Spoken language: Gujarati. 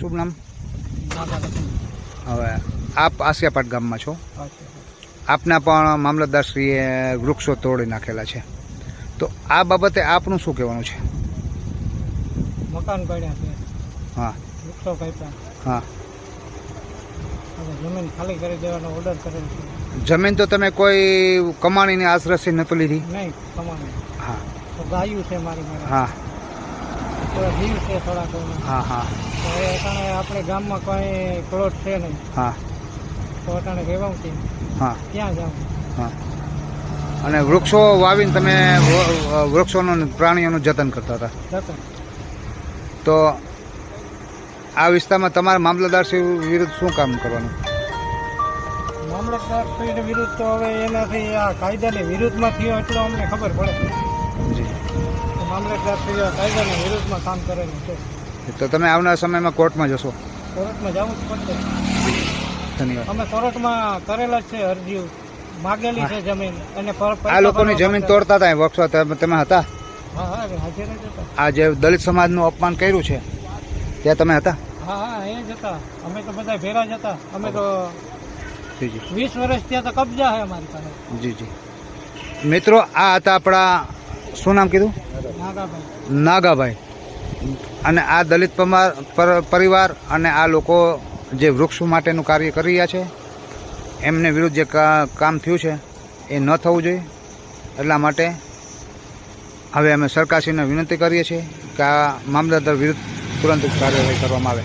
શુભ નામ? હવે આપ આસિયાપાટ ગામમાં છો? આપના પણ મામલતદારશ્રીએ વૃક્ષો તોડી નાખેલા છે. તો આ બાબતે આપનું શું કહેવાનું છે? મકાન પડ્યા છે. હા. વૃક્ષો કાપ્યા હા. જમીન ખાલી કરી દેવાનો ઓર્ડર કરેલ છે. જમીન તો તમે કોઈ કમાણીની આશરસી નહોતું લીધી? નહીં કમાણી. હા. તો ગાયું છે મારી હા. જીવ છે હા હા. તો એ અટાણે આપણે ગામમાં કોઈ પ્લોટ છે નહીં. હા. તો અટાણે રહેવાનું છે. હા. ક્યાં જાઉં હા. અને વૃક્ષો વાવીને તમે વૃક્ષોનું પ્રાણીઓનું જતન કરતા હતા. જતો તો આ વિસ્તારમાં તમારા મામલતદારશ્રી વિરુદ્ધ શું કામ કરવાનું? મામલતદાર શ્રી વિરુદ્ધ તો હવે એનાથી આ કાયદાની વિરુદ્ધમાં થયો એટલો અમને ખબર પડે. મામલતદાર કામ કરેલું છે. તો તમે આવનાર સમયમાં કોર્ટમાં જશો? કોર્ટમાં જવું જ પડશે. ધન્યવાદ. અમે કોર્ટમાં કરેલા છે અરજી માગેલી છે જમીન અને આ લોકોની જમીન તોડતા હતા વૃક્ષો તમે તમે હતા? આ જે દલિત સમાજનું અપમાન કર્યું છે ત્યાં તમે હતા? હા હા એ જ હતા. અમે તો બધા ભેરા જ હતા. અમે તો વીસ વર્ષ ત્યાં તો કબજા છે અમારી પાસે. જી જી. મિત્રો આ હતા આપણા શું નામ કીધું? નાગાભાઈ. અને આ દલિત પરિવાર અને આ લોકો જે વૃક્ષ માટેનું કાર્ય કરી રહ્યા છે, એમને વિરુદ્ધ જે કામ થયું છે, એ ન થવું જોઈએ. એટલા માટે હવે અમે સરકારશ્રીને વિનંતી કરીએ છીએ કે આ મામલતદાર વિરુદ્ધ તુરંત કાર્યવાહી કરવામાં આવે.